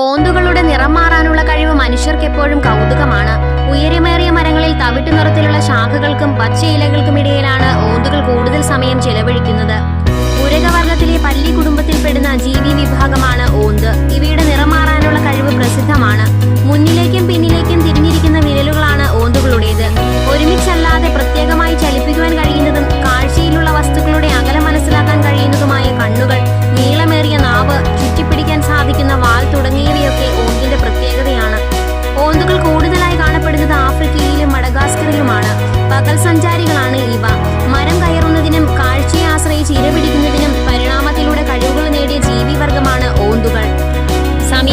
ഓന്തുകളുടെ നിറം മാറാനുള്ള കഴിവ് മനുഷ്യർക്ക് എപ്പോഴും കൗതുകമാണ്. ഉയരമേറിയ മരങ്ങളിൽ തവിട്ടു നിറത്തിലുള്ള ശാഖകൾക്കും പച്ച ഇലകൾക്കും ഇടയിലാണ് ഓന്തുകൾ കൂടുതൽ സമയം ചെലവഴിക്കുന്നത്. ഉരകവർഗത്തിലെ പല്ലി കുടുംബത്തിൽപ്പെടുന്ന ജീവി വിഭാഗമാണ് ഓന്ത്. ഇവയുടെ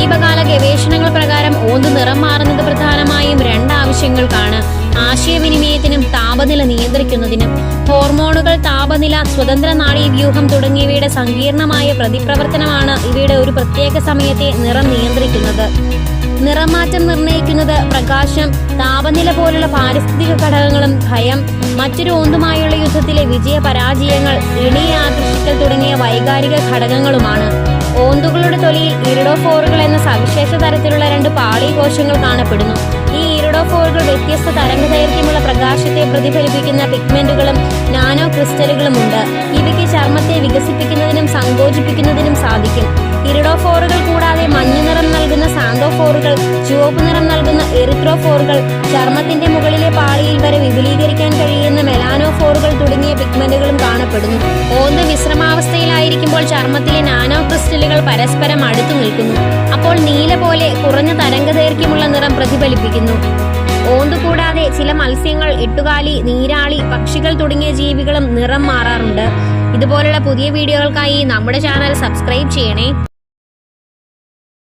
സമീപകാല ഗവേഷണങ്ങൾ പ്രകാരം ഓന്ത് നിറം മാറുന്നത് പ്രധാനമായും രണ്ട് ആവശ്യങ്ങൾക്കാണ്. ആശയവിനിമയത്തിനും താപനില നിയന്ത്രിക്കുന്നതിനും. ഹോർമോണുകൾ താപനില സ്വതന്ത്ര നാഡീവ്യൂഹം തുടങ്ങിയവയുടെ സങ്കീർണമായ പ്രതിപ്രവർത്തനമാണ് ഇവയുടെ ഒരു പ്രത്യേക സമയത്തെ നിറം നിയന്ത്രിക്കുന്നത്. നിറമാറ്റം നിർണയിക്കുന്നത് പ്രകാശം താപനില പോലുള്ള പാരിസ്ഥിതിക ഘടകങ്ങളും ഭയം മറ്റൊരു ഓന്തുമായുള്ള യുദ്ധത്തിലെ വിജയ പരാജയങ്ങൾ ആകർഷിക്കൽ തുടങ്ങിയ വൈകാരിക ഘടകങ്ങളുമാണ്. ഓന്തുകളുടെ തൊലിയിൽ ഇറിഡോഫോറുകൾ എന്ന സവിശേഷ തരത്തിലുള്ള രണ്ട് പാളി കോശങ്ങൾ കാണപ്പെടുന്നു. ഈ ഇറിഡോഫോറുകൾ വ്യത്യസ്ത തരംഗദൈർഘ്യമുള്ള പ്രകാശത്തെ പ്രതിഫലിപ്പിക്കുന്ന പിഗ്മെന്റുകളും നാനോ ക്രിസ്റ്റലുകളും ഉണ്ട്. ഇവയ്ക്ക് ചർമ്മത്തെ വികസിപ്പിക്കുന്നതിനും സങ്കോചിപ്പിക്കുന്നതിനും സാധിക്കും. ഇറിഡോഫോറുകൾ കൂടാതെ മഞ്ഞ നിറം നൽകുന്ന സാന്തോഫോറുകൾ ചുവപ്പ് നിറം നൽകുന്ന എറിത്രോഫോറുകൾ ചർമ്മത്തിന്റെ മുകളിലെ പാളിയിൽ വരെ വിപുലീകരിക്കാൻ കഴിയുന്ന മെലാനോഫോറുകൾ തുടങ്ങിയ വിശ്രമാവസ്ഥയിലായിരിക്കുമ്പോൾ ചർമ്മത്തിലെ നാനോ ക്രിസ്റ്റലുകൾ പരസ്പരം അടുത്തു നിൽക്കുന്നു. അപ്പോൾ നീല പോലെ കുറഞ്ഞ തരംഗദൈർഘ്യമുള്ള നിറം പ്രതിഫലിപ്പിക്കുന്നു. ഓന്തുകൂടാതെ ചില മത്സ്യങ്ങൾ എട്ടുകാലി നീരാളി പക്ഷികൾ തുടങ്ങിയ ജീവികളും നിറം മാറാറുണ്ട്. ഇതുപോലുള്ള പുതിയ വീഡിയോകൾക്കായി നമ്മുടെ ചാനൽ സബ്സ്ക്രൈബ് ചെയ്യണേ.